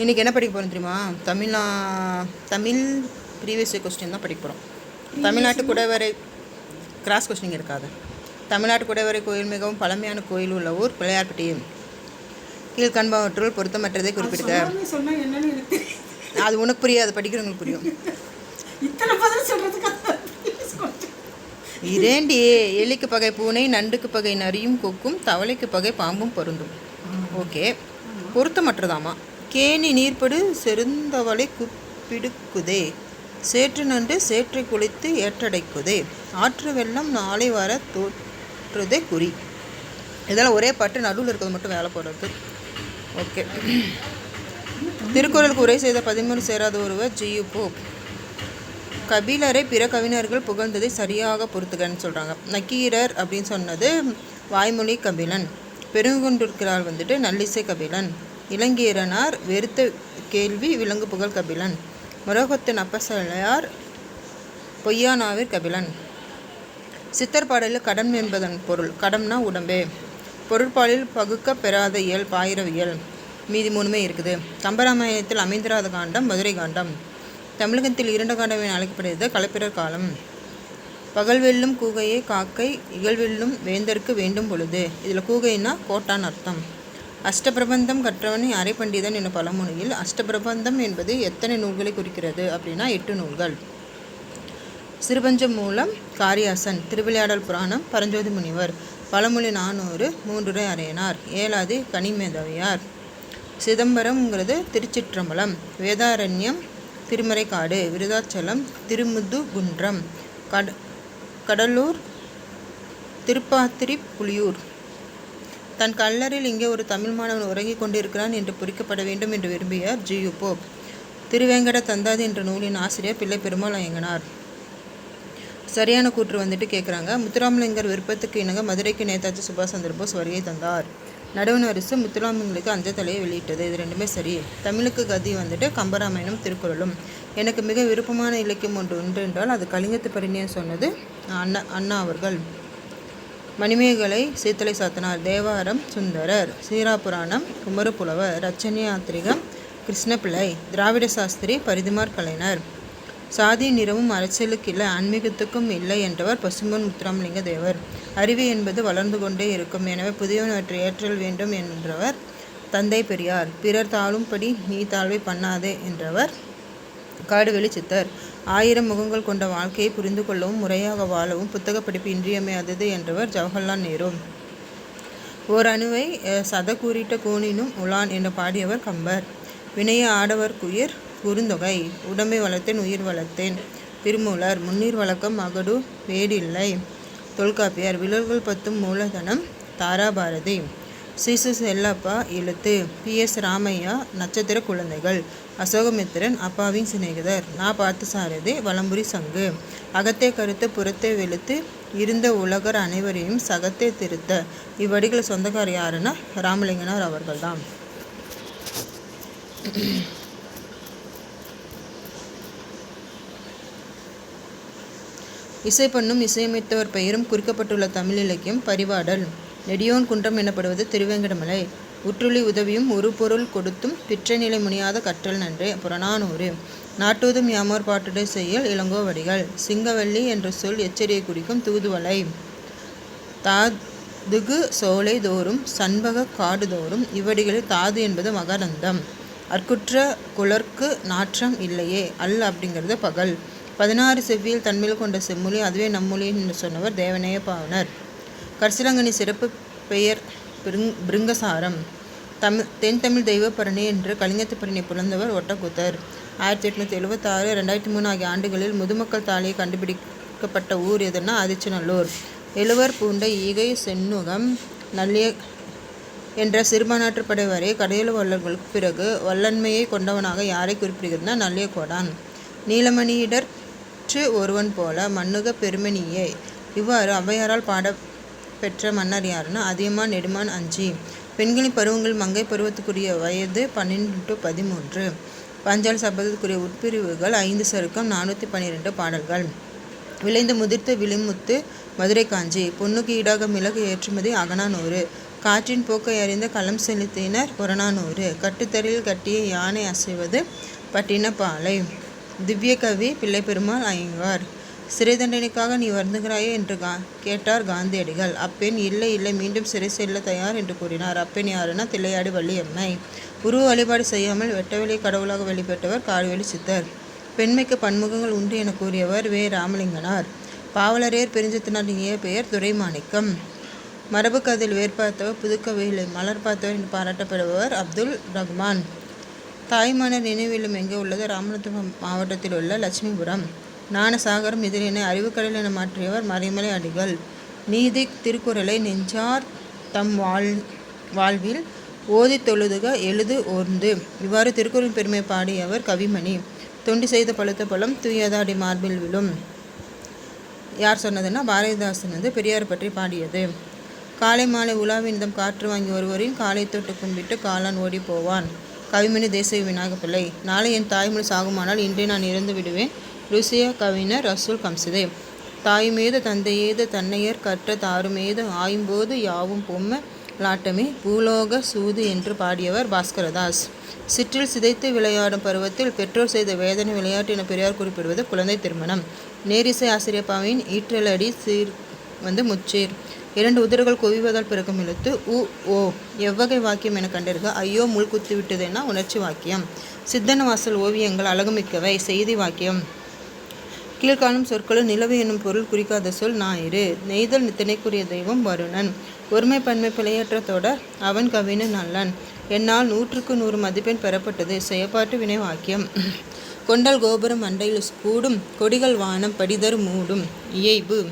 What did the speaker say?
இன்றைக்கி என்ன படிக்க போகிறோம் தெரியுமா? தமிழ்நா தமிழ் ப்ரீவியஸ் கொஸ்டின் தான் படிக்க போகிறோம் தமிழ்நாட்டு குடைவரை கிராஸ் கொஸ்டின் இருக்காது. தமிழ்நாட்டு குடைவரை கோயில் மிகவும் பழமையான கோயில் உள்ள ஊர் பிள்ளையார்பட்டி. கீழ்கண்பவற்றுள் பொருத்தமற்றதை குறிப்பிடுக. அது உனக்கு புரியாது படிக்கிறவங்களுக்கு புரியும். இரேண்டி எலிக்கு பகை பூனை நண்டுக்கு பகை நரியும் கொக்கும் தவளைக்கு பகை பாம்பும் பொருந்தும். ஓகே. பொருத்தமற்றதாமா? கேணி நீர்படு செருந்தவளை குப்பிடுக்குதே. சேற்று நண்டு சேற்றை குளித்து ஏற்றடைக்குதே. ஆற்று வெள்ளம் நாளை வர தோற்றுதே குறி. இதெல்லாம் ஒரே பாட்டு நடுவில் இருக்கிறது மட்டும் வேலை போடுறது. ஓகே. திருக்குறளுக்கு உரை செய்த பதிமூணு சேராத ஒருவர் ஜியு போப். கபிலரை பிற கவிஞர்கள் புகழ்ந்ததை சரியாக பொறுத்துக்கன்னு சொல்கிறாங்க நக்கீரர் அப்படின்னு சொன்னது வாய்மொழி கபிலன். பெருங்கொண்டிருக்கிறார் வந்துட்டு நல்லிசை கபிலன். இளங்கீரனார் வெறுத்த கேள்வி விலங்கு புகழ் கபிலன். முரகத்தின் அப்பசலையார் பொய்யானாவிற் கபிலன். சித்தர் பாடலில் கடம் என்பதன் பொருள் கடம்னா உடம்பே. பொருட்பாலில் பகுக்க பெறாத இயல் பாயிரவியல் மீதி மூணுமே இருக்குது. கம்பராமாயணத்தில் அமைந்திராத காண்டம் மதுரை காண்டம். தமிழகத்தில் இரண்டு காண்டம் என அழைக்கப்படுகிறது கலப்பிரர் காலம். பகல் வெல்லும் கூகையை காக்கை இகழ்வெல்லும் வேந்தருக்கு வேண்டும் பொழுது. இதில் கூகைன்னா கோட்டான் அர்த்தம். அஷ்டபிரபந்தம் கற்றவன் அரை பண்டிதன் என பழமொழியில் அஷ்டபிரபந்தம் என்பது எத்தனை நூல்களை குறிக்கிறது? அப்படின்னா எட்டு நூல்கள். சிறுபஞ்சம் மூலம் காரியாசன் திருவிளையாடல் புராணம் பரஞ்சோதி முனிவர் பழமொழி நானூறு மூன்றுரை அறையனார். ஏழாவது கனிமேதவையார். சிதம்பரம்ங்கிறது திருச்சிற்றம்பலம். வேதாரண்யம் திருமறைக்காடு. விருதாச்சலம் திருமுதுகுன்றம். கட கடலூர் திருப்பாத்திரி புலியூர். தன் கல்லறையில் இங்கே ஒரு தமிழ் மாணவன் உறங்கிக் கொண்டிருக்கிறான் என்று பொறிக்கப்பட வேண்டும் என்று விரும்பியார் G U Pope Thiruvenkata Anthathi என்ற நூலின் ஆசிரியர் பிள்ளை பெருமாள் ஐயங்கனார் சரியான கூற்று வந்துட்டு கேட்குறாங்க முத்துராமலிங்கர் விருப்பத்துக்கு இணங்க மதுரைக்கு நேதாஜி சுபாஷ் சந்திர போஸ் வருகை தந்தார். நடுவண் அரசு முத்துராமலிங்கருக்கு அஞ்சத்தலையை வெளியிட்டது. இது ரெண்டுமே சரி. தமிழுக்கு கதி வந்துட்டு கம்பராமாயணம் திருக்குறளும். எனக்கு மிக விருப்பமான இலக்கியம் ஒன்று உண்டு என்றால் அது கலிங்கத்து பரிணியம் சொன்னது அண்ணா அண்ணா அவர்கள். மணிமேகலை சீத்தலை சாத்தனார் தேவாரம் சுந்தரர் சீராபுராணம் குமரப்புலவர் ரச்சனி யாத்திரிகம் கிருஷ்ணபிள்ளை திராவிட சாஸ்திரி பரிதிமார் கலைஞர். சாதி நிறமும் அரசியலுக்கு இல்லை ஆன்மீகத்துக்கும் இல்லை என்றவர் பசும்பொன் முத்துராமலிங்க தேவர். அறிவு என்பது வளர்ந்து கொண்டே இருக்கும். எனவே புதியவனவற்றை ஏற்றல் வேண்டும் என்றவர் தந்தை பெரியார். பிறர் தாழும்படி நீ தாழ்வை பண்ணாதே என்றவர் காடுவெளி சித்தர். ஆயிரம் முகங்கள் கொண்ட வாழ்க்கையை புரிந்து கொள்ளவும் முறையாக வாழவும் புத்தக படிப்பு இன்றியமையாதது என்றவர் ஜவஹர்லால் நேரு. ஓர் அணுவை சத கூறிட்ட உலான் என பாடியவர் கம்பர். வினைய ஆடவர் குயிர் குறுந்தொகை உடம்பை வளர்த்தேன் உயிர் வளர்த்தேன். திருமூலர் முன்னீர் வழக்கம் அகடு வேடில்லை. தொல்காப்பியர் விழல்கள் பத்தும் மூலதனம் தாராபாரதி. சிசு செல்லப்பா எழுத்து. பி. எஸ். ராமையா நட்சத்திர குழந்தைகள். அசோகமித்திரன் அப்பாவின் சிநேகிதர். நா. பார்த்தசாரதி வலம்புரி சங்கு. அகத்தே கருத்து புறத்தே வெளுத்து இருந்த உலகர் அனைவரையும் சகத்தே திருத்த. இவ்வடிகள் சொந்தக்கார் யாருன்னா ராமலிங்கனார் அவர்கள்தான். இசை பண்ணும் இசையமைத்தவர் பெயரும் குறிக்கப்பட்டுள்ள தமிழ் இலக்கியம் பரிவாடல். நெடியோன் குன்றம் எனப்படுவது திருவேங்கடமலை. உற்றுளி உதவியும் ஒரு பொருள் கொடுத்தும் பிற்ற நிலை முனியாத கற்றல் நன்றே. புறநானூறு. நாட்டூதும் யாமோர் பாட்டுடை செய்யல் இளங்கோவடிகள் சிங்கவல்லி என்ற சொல் எச்சரியை குறிக்கும் தூதுவலை தாதுகு சோலை தோறும் சண்பக காடு தோறும் இவ்வடிகளில் தாது என்பது மகரந்தம். அற்குற்ற குளர்க்கு நாற்றம் இல்லையே. அல் அப்படிங்கிறது பகல். பதினாறு செவ்வியல் தன்மையில் கொண்ட செம்மொழி அதுவே நம்மொழி என்று சொன்னவர் தேவநேய பாவனர். கரிசலங்கனி சிறப்பு பெயர் பிருங் பிருங்கசாரம். தமிழ் தென் தமிழ் தெய்வப்பரணி என்று கலிங்கத்து பரணி புலந்தவர் ஒட்டக்குத்தர். ஆயிரத்தி எட்நூற்றி எழுபத்தாறு ரெண்டாயிரத்தி மூணு ஆகிய ஆண்டுகளில் முதுமக்கள் தாலியை கண்டுபிடிக்கப்பட்ட ஊர் எதுனா அதிர்ச்சிநல்லூர் எழுவர் பூண்ட ஈகை சென்னுகம் நல்லிய என்ற சிறுபான்ற்று படை வரை கடையெழு வல்லர்களுக்கு பிறகு வல்லன்மையை கொண்டவனாக யாரை குறிப்பிடுகிறதுனா நல்லியகோடான் நீலமணியிடற்று ஒருவன் போல மண்ணுக பெருமணியே. இவ்வாறு ஔவையாரால் பாட பெற்ற மன்னர் யாருன்னா அதியமான் நெடுமான் அஞ்சி. பெண்களின் பருவங்கள் மங்கை பருவத்துக்குரிய வயது பன்னெண்டு டு பதிமூன்று. பஞ்சால் சபதத்துக்குரிய உட்பிரிவுகள் ஐந்து சருக்கம் நானூற்றி பன்னிரெண்டு பாடல்கள். விளைந்து முதிர்த்த விளிமுத்து மதுரை காஞ்சி. பொண்ணுக்கு ஈடாக மிளகு ஏற்றுமதி அகனானூறு காற்றின் போக்கை அறிந்த களம் செலுத்தினர் புறநானூறு. கட்டுத்தரையில் கட்டிய யானை அசைவது பட்டினப்பாலை. திவ்ய கவி பிள்ளை பெருமாள் ஐயங்கார். சிறை தண்டனைக்காக நீ வருந்துகிறாயே என்று கா கேட்டார் காந்தியடிகள். அப்பெண் இல்லை இல்லை மீண்டும் சிறை செல்ல தயார் என்று கூறினார். அப்பெண் யாருன்னா தில்லையாடி வள்ளியம்மை. உருவ வழிபாடு செய்யாமல் வெட்டவெளி கடவுளாக வெளிப்பட்டவர் காடுவெளி சித்தர். பெண்மைக்கு பன்முகங்கள் உண்டு என கூறியவர் வே. ராமலிங்கனார். பாவலரேர் பெருஞ்சத்தினார் இனிய பெயர் துரைமாணிக்கம். மரபு கதில் வேர் பார்த்தவர் மலர் பார்த்தவர் என்று பாராட்டப்படுபவர் அப்துல் ரஹ்மான். தாய்மன்னர் நினைவிலும் எங்கே உள்ளது? ராமநாதபுரம் மாவட்டத்தில் உள்ள லட்சுமிபுரம். ஞானசாகரம் எதிரினை அறிவுக்கடல் என மாற்றியவர் மறைமலை அடிகள் நீதி திருக்குறளை நெஞ்சார் தம் வாழ் வாழ்வில் ஓதி தொழுதுக எழுது ஓர்ந்து. இவ்வாறு திருக்குறள் பெருமை பாடியவர் கவிமணி. தொண்டு செய்த பழுத்த பழம் தூயதாடி மார்பில் விழும். யார் சொன்னதுன்னா பாரதிதாசன் வந்து பெரியார் பற்றி பாடியது. காலை மாலை உலாவினிதம் காற்று வாங்கி ஒருவரின் காலை தொட்டு கும்பிட்டு காலான் ஓடி போவான். கவிமணி தேசிய விநாயகப்பிள்ளை நாளை என் தாய்மொழி சாகுமானால் இன்றே நான் இறந்து விடுவேன். ருசிய கவிஞர் ரசூல் கம்சதே. தாய் மீது தந்தையேது தன்னையர் கற்ற தாருமேது ஆயும்போது யாவும் பொம்மை லாட்டமே பூலோக சூது என்று பாடியவர் பாஸ்கரதாஸ். சிற்றில் சிதைத்து விளையாடும் பருவத்தில் பெற்றோர் செய்த வேதனை விளையாட்டு என பெரியார் குறிப்பிடுவது குழந்தை திருமணம். நேரிசை ஆசிரியப்பாவின் ஈற்றலடி சீர் வந்து முச்சீர். இரண்டு உதிர்கள் குவிவதால் பிறக்கும் எழுத்து உ ஓ எவ்வகை வாக்கியம் என கண்டிருக்க ஐயோ முள் குத்தி விட்டதுன்னா உணர்ச்சி வாக்கியம். சித்தன வாசல் ஓவியங்கள் அழகுமிக்கவை. செய்தி வாக்கியம். கீழ்காணும் சொற்களும் நிலவு என்னும் பொருள் குறிக்காத சொல் ஞாயிறு நெய்தல் திணைக்குரிய தெய்வம் வருணன். ஒருமை பன்மை பிழையற்ற தொடர் அவன் கவினு நல்லன். என்னால் நூற்றுக்கு நூறு மதிப்பெண் பெறப்பட்டது. செயற்பாட்டு வினை வாக்கியம். கொண்டல் கோபுரம் அண்டையில் கூடும் கொடிகள் வானம் படிதர் மூடும். இயைபு.